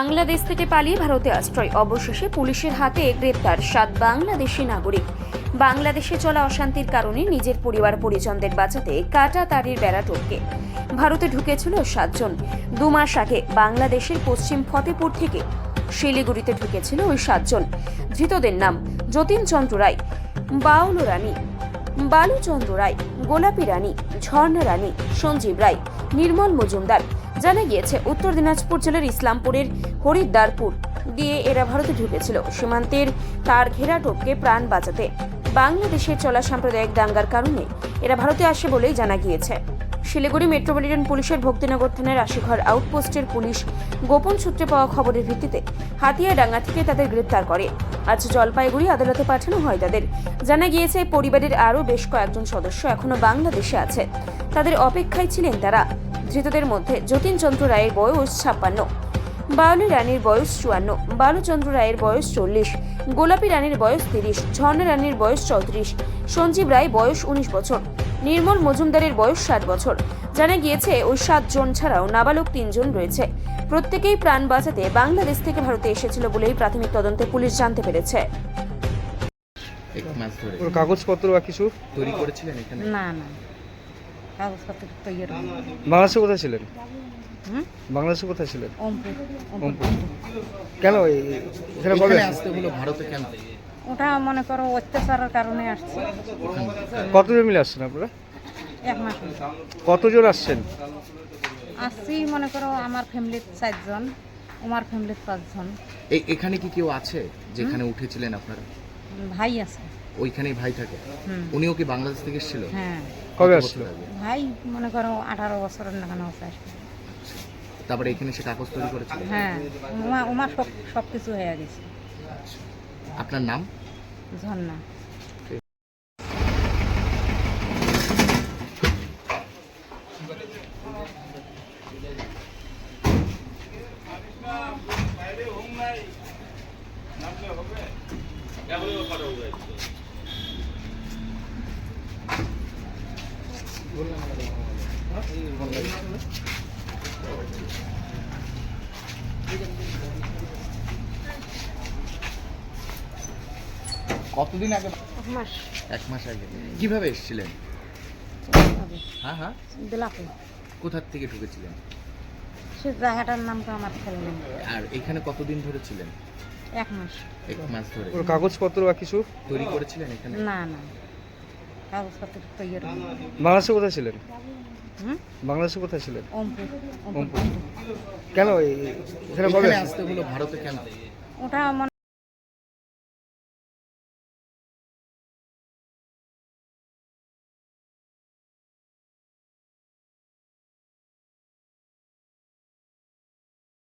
বাংলাদেশ থেকে পালিয়ে ভারতে আশ্রয়। অবশেষে পুলিশের হাতে গ্রেপ্তার সাত বাংলাদেশি নাগরিক। বাংলাদেশে চলা অশান্তির কারণে নিজের পরিবার পরিজনদের বাঁচাতে কাটা তারের বেড়া টপকে। ভারতে ঢুকেছিল সাতজন। দু মাস আগে বাংলাদেশের পশ্চিম ফতেপুর থেকে শিলিগুড়িতে ঢুকেছিল ওই সাতজন। ধৃতদের নাম যতীন চন্দ্র রায়, বাউল রানী, বালুচন্দ্র রায়, গোলাপী রানী, ঝর্ণা রানী, সঞ্জীব রায়, নির্মল মজুমদার জানা গিয়েছে, উত্তর দিনাজপুর জেলার ইসলামপুরের হরিদ্বারপুর দিয়ে এরা ভারতে ঢুকেছিল। সীমান্তের তার ঘেরা টোপকে প্রাণ বাঁচাতে। বাংলাদেশের চলা সাম্প্রদায়িক দাঙ্গার কারণে এরা ভারতে আসে বলেই জানা গিয়েছে। শিলিগুড়ি মেট্রোপলিটন পুলিশের ভক্তিনগর থানার আশিঘর আউটপোস্টের পুলিশ গোপন সূত্রে পাওয়া খবরের ভিত্তিতে হাতিয়াডাঙ্গা থেকে তাদের গ্রেপ্তার করে। আজ জলপাইগুড়ি আদালতে পাঠানো হয় তাদের। জানা গিয়েছে, পরিবারের আরও বেশ কয়েকজন সদস্য এখনও বাংলাদেশে আছে। তাদের অপেক্ষায় ছিলেন তারা। ধৃতদের মধ্যে যতীন চন্দ্র রায়ের বয়স ছাপ্পান্ন বাউলি রানীর বয়স চুয়ান্ন বালুচন্দ্র রায়ের বয়স চল্লিশ গোলাপী রানীর বয়স তিরিশ ঝর্ণা রানীর বয়স চৌত্রিশ সঞ্জীব রায় বয়স উনিশ বছর নির্মল মজুমদারের বয়স ষাট বছর। জানা গিয়েছে ওই সাতজন ছাড়াও নাবালক তিনজন রয়েছে। প্রত্যেকেই প্রাণ বাঁচাতে বাংলাদেশ থেকে ভারতে এসেছিল বলেই প্রাথমিক তদন্তে পুলিশ জানতে পেরেছে। এক মাস ধরে। ওর কাগজপত্র বা কিছু? তৈরি করেছিলেন এখানে? না না। কাগজপত্র তৈরি বাংলাদেশে কোথায় ছিলেন? বাংলাদেশে কোথায় ছিলেন? ওমপুর। কেন এখানে কবে আসতে হলো ভারতে কেন? ওটা মনে করো অত্যাচারের কারণে আসছে। কতজন মিলে আসছেন আপনারা? এক মাস। কতজন আসছেন? আসছি মনে করো আমার ফ্যামিলির চারজন আমার ফ্যামিলির পাঁচজন। এই এখানে কি কেউ আছে যেখানে উঠেছিলেন আপনারা? ভাই আছে। ওইখানেই ভাই থাকে? উনিও কি বাংলাদেশ থেকে এসেছিল? হ্যাঁ। কবে আসলো? ভাই মনে করো আঠারো বছরের নাগানো আছে। তারপরে এখানে সে কাগজ তৈরি করেছিল হ্যাঁ উমা উমা সব সব কিছু হয়ে গেছে। আপনার নাম? ঝর্ণা। কতদিন আগে? এক মাস। এক মাস আগে। কীভাবে এসেছিলেন? হ্যাঁ হ্যাঁ। কোথার থেকে ঢুকেছিলেন? সে জায়গাটার নাম তো আমার নেই। আর এখানে কতদিন ধরে ছিলেন? এক মাস। এক মাস ধরে। ওর কাগজপত্র বা কিছু? তৈরি করেছিলেন এখানে? না না। বাংলাদেশে কোথায় ছিলেন? বাংলাদেশে কোথায় ছিলেন। কেন এই- এখানে ভারতে কেন? ওটা মনে